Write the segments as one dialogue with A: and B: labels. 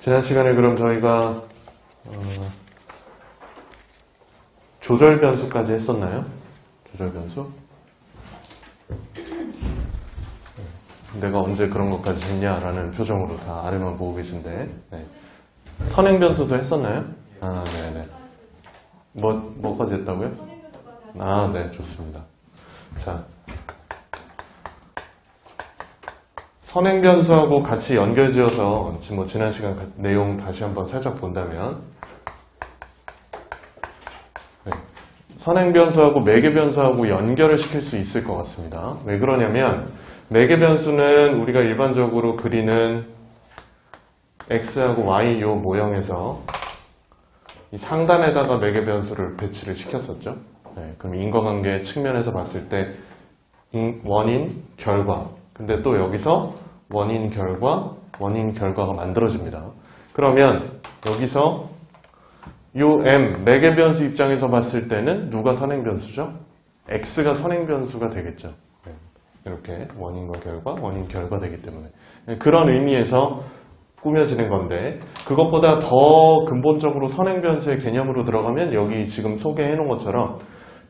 A: 지난 시간에 그럼 저희가 어, 조절 변수까지 했었나요? 조절 변수? 내가 언제 그런 것까지 했냐라는 표정으로 다 아래만 보고 계신데 네. 선행 변수도 했었나요? 아, 네네. 뭐 뭐까지 했다고요? 아, 네, 좋습니다. 자, 선행 변수하고 같이 연결지어서 뭐 지난 시간 가- 내용 다시 한번 살짝 본다면 네. 선행 변수하고 매개 변수하고 연결을 시킬 수 있을 것 같습니다. 왜 그러냐면 매개 변수는 우리가 일반적으로 그리는 x하고 y 요 모형에서 이 상단에다가 매개 변수를 배치를 시켰었죠. 네, 그럼 인과관계 측면에서 봤을 때 인- 원인, 결과. 근데 또 여기서 원인, 결과, 원인, 결과가 만들어집니다. 그러면 여기서 요 m, 매개 변수 입장에서 봤을 때는 누가 선행 변수죠? x가 선행 변수가 되겠죠. 네, 이렇게 원인과 결과, 원인, 결과 되기 때문에. 네, 그런 의미에서 꾸며지는 건데 그것보다 더 근본적으로 선행 변수의 개념으로 들어가면 여기 지금 소개해 놓은 것처럼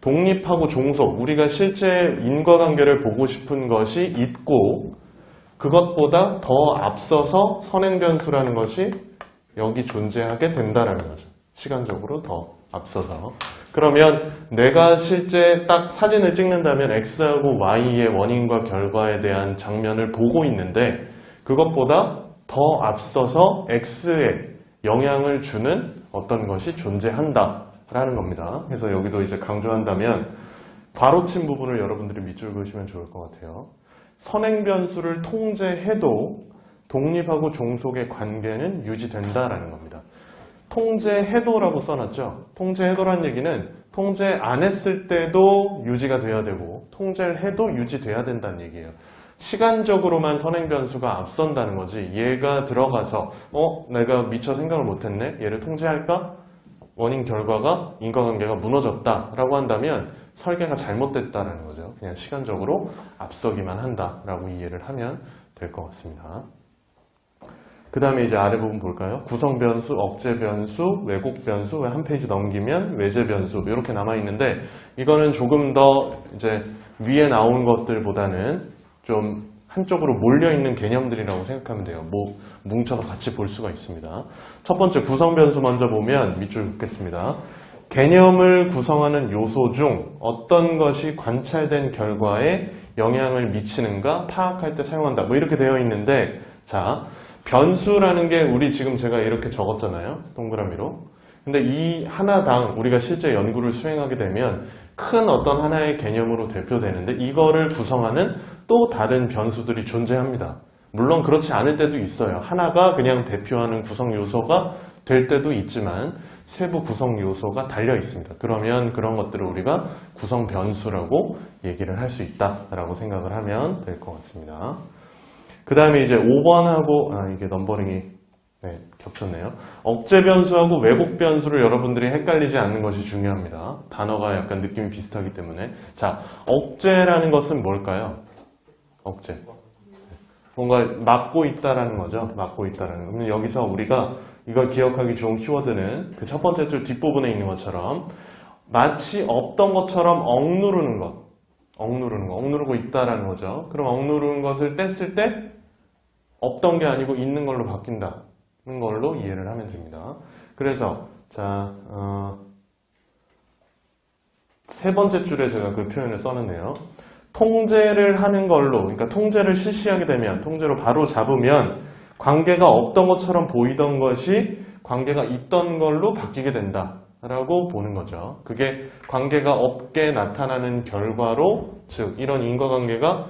A: 독립하고 종속, 우리가 실제 인과관계를 보고 싶은 것이 있고 그것보다 더 앞서서 선행변수라는 것이 여기 존재하게 된다라는 거죠. 시간적으로 더 앞서서. 그러면 내가 실제 딱 사진을 찍는다면 X하고 Y의 원인과 결과에 대한 장면을 보고 있는데 그것보다 더 앞서서 X에 영향을 주는 어떤 것이 존재한다 라는 겁니다. 그래서 여기도 이제 강조한다면 괄호친 부분을 여러분들이 밑줄 그으시면 좋을 것 같아요. 선행 변수를 통제해도 독립하고 종속의 관계는 유지된다라는 겁니다. 통제해도라고 써놨죠. 통제해도란 얘기는 통제 안 했을 때도 유지가 돼야 되고 통제를 해도 유지돼야 된다는 얘기예요. 시간적으로만 선행 변수가 앞선다는 거지. 얘가 들어가서 어 내가 미처 생각을 못했네. 얘를 통제할까? 원인 결과가 인과관계가 무너졌다라고 한다면 설계가 잘못됐다라는 거죠. 그냥 시간적으로 앞서기만 한다라고 이해를 하면 될 것 같습니다. 그 다음에 이제 아래 부분 볼까요? 구성 변수, 억제 변수, 왜곡 변수, 한 페이지 넘기면 외제 변수 이렇게 남아 있는데 이거는 조금 더 이제 위에 나온 것들보다는 좀 한쪽으로 몰려 있는 개념들이라고 생각하면 돼요. 뭐 뭉쳐서 같이 볼 수가 있습니다. 첫 번째 구성 변수 먼저 보면 밑줄 긋겠습니다. 개념을 구성하는 요소 중 어떤 것이 관찰된 결과에 영향을 미치는가 파악할 때 사용한다. 뭐 이렇게 되어 있는데 자 변수라는 게 우리 지금 제가 이렇게 적었잖아요. 동그라미로. 근데 이 하나당 우리가 실제 연구를 수행하게 되면 큰 어떤 하나의 개념으로 대표되는데 이거를 구성하는 또 다른 변수들이 존재합니다. 물론 그렇지 않을 때도 있어요. 하나가 그냥 대표하는 구성 요소가 될 때도 있지만 세부 구성 요소가 달려 있습니다. 그러면 그런 것들을 우리가 구성 변수라고 얘기를 할 수 있다라고 생각을 하면 될 것 같습니다. 그 다음에 이제 5번하고, 아, 이게 넘버링이, 네, 겹쳤네요. 억제 변수하고 왜곡 변수를 여러분들이 헷갈리지 않는 것이 중요합니다. 단어가 약간 느낌이 비슷하기 때문에. 자, 억제라는 것은 뭘까요? 억제. 뭔가 막고 있다라는 거죠. 막고 있다라는 거. 그럼 여기서 우리가 이걸 기억하기 좋은 키워드는 그 첫 번째 줄 뒷부분에 있는 것처럼 마치 없던 것처럼 억누르는 것. 억누르는 거. 억누르고 있다라는 거죠. 그럼 억누르는 것을 뗐을 때 없던 게 아니고 있는 걸로 바뀐다는 걸로 이해를 하면 됩니다. 그래서 자, 어, 세 번째 줄에 제가 그 표현을 써놨네요. 통제를 하는 걸로, 그러니까 통제를 실시하게 되면, 통제로 바로 잡으면 관계가 없던 것처럼 보이던 것이 관계가 있던 걸로 바뀌게 된다 라고 보는 거죠. 그게 관계가 없게 나타나는 결과로, 즉 이런 인과관계가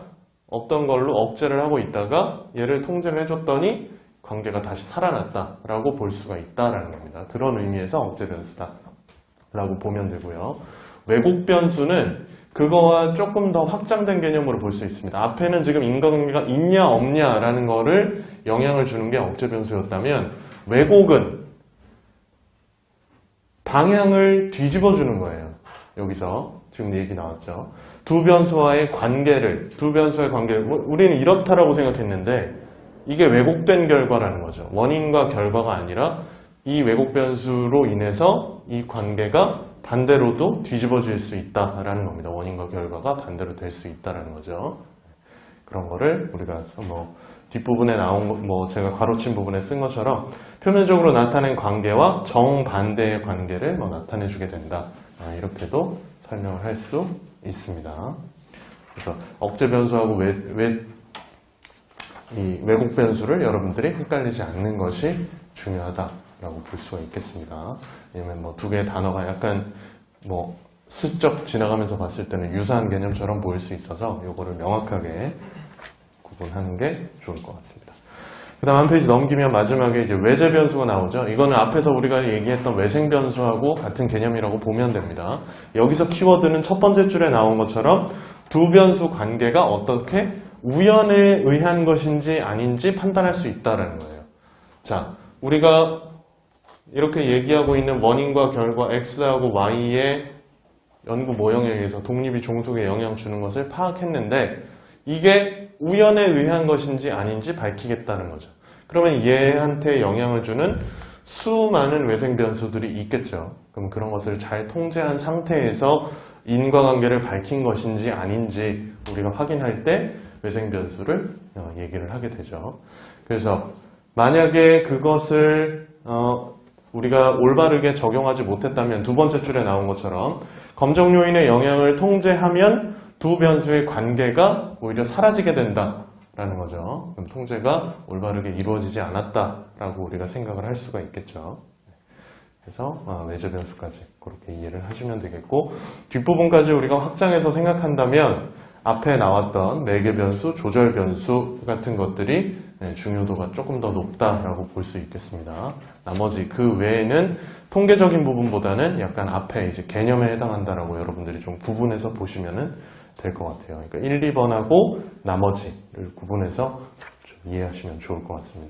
A: 없던 걸로 억제를 하고 있다가 얘를 통제를 해줬더니 관계가 다시 살아났다라고 볼 수가 있다라는 겁니다. 그런 의미에서 억제 변수다라고 보면 되고요. 왜곡 변수는 그거와 조금 더 확장된 개념으로 볼 수 있습니다. 앞에는 지금 인과관계가 있냐 없냐라는 거를 영향을 주는 게 억제 변수였다면 왜곡은 방향을 뒤집어 주는 거예요. 여기서 지금 얘기 나왔죠. 두 변수와의 관계를 두 변수의 관계를 뭐, 우리는 이렇다라고 생각했는데 이게 왜곡된 결과라는 거죠. 원인과 결과가 아니라 이 왜곡 변수로 인해서 이 관계가 반대로도 뒤집어질 수 있다라는 겁니다. 원인과 결과가 반대로 될 수 있다라는 거죠. 그런 거를 우리가 뭐 뒷부분에 나온 거, 뭐 제가 가로친 부분에 쓴 것처럼 표면적으로 나타낸 관계와 정반대의 관계를 뭐 나타내 주게 된다. 아, 이렇게도 설명을 할 수 있습니다. 그래서 억제 변수하고 외, 외, 이 왜곡 변수를 여러분들이 헷갈리지 않는 것이 중요하다 라고 볼 수가 있겠습니다. 왜냐면 뭐 두 개의 단어가 약간 뭐 슬쩍 지나가면서 봤을 때는 유사한 개념처럼 보일 수 있어서 이거를 명확하게 구분하는 게 좋을 것 같습니다. 그 다음 한 페이지 넘기면 마지막에 이제 외제 변수가 나오죠. 이거는 앞에서 우리가 얘기했던 외생 변수하고 같은 개념이라고 보면 됩니다. 여기서 키워드는 첫 번째 줄에 나온 것처럼 두 변수 관계가 어떻게 우연에 의한 것인지 아닌지 판단할 수 있다는 거예요. 자, 우리가 이렇게 얘기하고 있는 원인과 결과 X하고 Y의 연구 모형에 의해서 독립이 종속에 영향 주는 것을 파악했는데 이게 우연에 의한 것인지 아닌지 밝히겠다는 거죠. 그러면 얘한테 영향을 주는 수많은 외생 변수들이 있겠죠. 그럼 그런 것을 잘 통제한 상태에서 인과관계를 밝힌 것인지 아닌지 우리가 확인할 때 외생 변수를 어, 얘기를 하게 되죠. 그래서 만약에 그것을 어, 우리가 올바르게 적용하지 못했다면 두 번째 줄에 나온 것처럼 검정 요인의 영향을 통제하면 두 변수의 관계가 오히려 사라지게 된다라는 거죠. 그럼 통제가 올바르게 이루어지지 않았다라고 우리가 생각을 할 수가 있겠죠. 그래서 아, 외제 변수까지 그렇게 이해를 하시면 되겠고 뒷부분까지 우리가 확장해서 생각한다면 앞에 나왔던 매개 변수, 조절 변수 같은 것들이 네, 중요도가 조금 더 높다라고 볼 수 있겠습니다. 나머지 그 외에는 통계적인 부분보다는 약간 앞에 이제 개념에 해당한다라고 여러분들이 좀 구분해서 보시면 될 것 같아요. 그러니까 1, 2번하고 나머지를 구분해서 좀 이해하시면 좋을 것 같습니다.